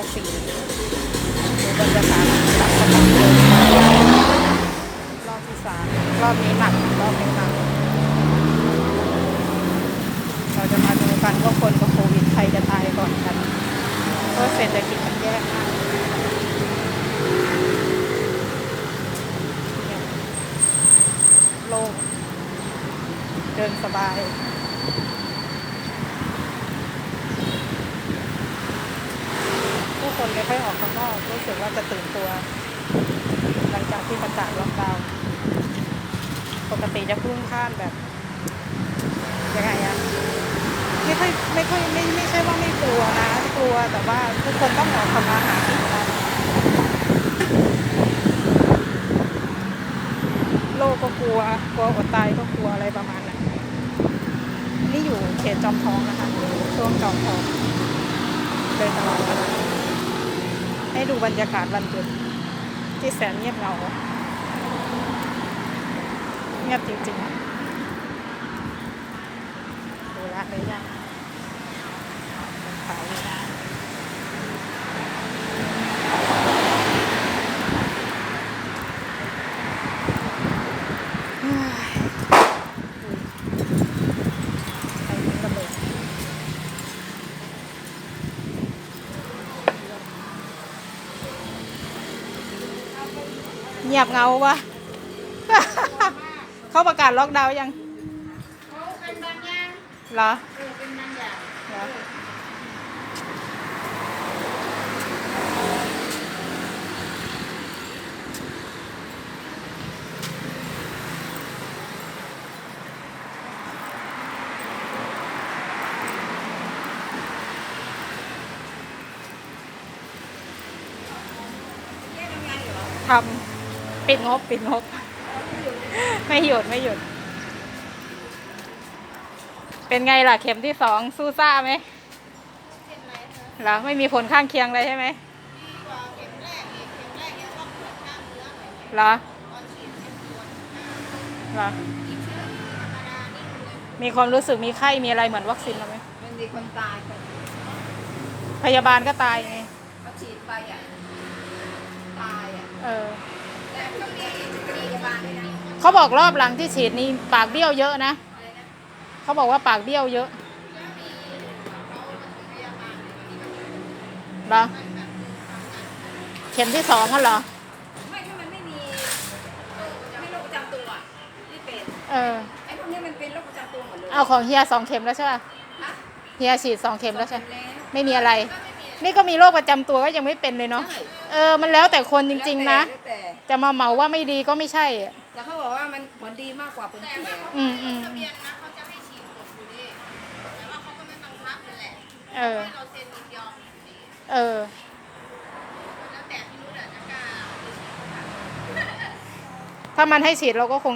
าฟรีดูบรรยากตัดกำลังนรอบที่สามรอบนี้หนักรอบนี้หนักเราจะมาดูกันว่าคนกับโควิดใครจะตายก่อนกันเพราะเศรษฐกิจมันแย่มากโลกเดินสบาย คนไม่ค่อยออกข้างนอกรู้สึกว่าจะตื่นตัว หลังจากที่ประกาศล็อกดาวน์ปกติจะพลุ่งพล่านแบบยังไงอะไม่ค่อยไม่ค่อยไม่ไม่ใช่ว่าไม่กลัวนะกลัวแต่ว่าทุกคนต้องออกทำมาหากินกันโลกก็กลัวกลัวอดตายก็กลัวอะไรประมาณนั้นนี่อยู่เขตจอมทองนะคะช่วงจอมทองเดินตลาด ให้ดูบรรยากาศวันหยุดที่แสนเงียบเหงาเงียบจริงๆอะดูละเลยยังขายเลยนะเฮ้ยอุ้ยไฟมันระเบิด เงียบเงาวะเขาประกาศล็อกดาวน์ยังเขาเป็นบางอย่างเหรอเออเป็นบางอย่างเหรอทำ ปิดงบปิดงบ ไม่หยุดไม่หยุด เป็นไงล่ะเข็มที่สองสู้ซ่าไหมเหรอไม่มีผลข้างเคียงเลยใช่ไหมเหรอเหรอมีความรู้สึกมีไข้มีอะไรเหมือนวัคซีนเราไหมมันมีคนตายไปพยาบาลก็ตายไงเขาฉีดไปอะ ตายอะ เออ เขาบอกรอบหลังที่ฉีดนี่ปากเบี้ยวเยอะนะ เขาบอกว่าปากเบี้ยวเยอะเหรอเข็มที่สองกันเหรอ ไม่ถ้ามันไม่มีเออไม่โรคประจำตัวอะไม่เป็นเออ ไอ้พวกนี้มันเป็นโรคประจำตัวหมดเลยเอาของเฮียสองเข็มแล้วใช่ป่ะฮะเฮียฉีดสองเข็มแล้วใช่แล้วไม่มีอะไร นี่ก็มีโรคประจำตัวก็ยังไม่เป็นเลยเนาะใช่เออ มันแล้วแต่คนจริง ๆ นะ แล้วแต่จะมาเหมาว่าไม่ดีก็ไม่ใช่อะ แต่เขาบอกว่า มันผลดีมากกว่าผลเสียอืมอืม ทะเบียนนะเขาจะให้ฉีดหมดอยู่ดีแต่ว่าเขาก็ไม่บังคับนั่นแหละเออ ให้เราเซ็นยินยอมสิเออ แล้วแต่พี่นุ้ยอะจะกล้าถ้ามันให้ฉีดเราก็คง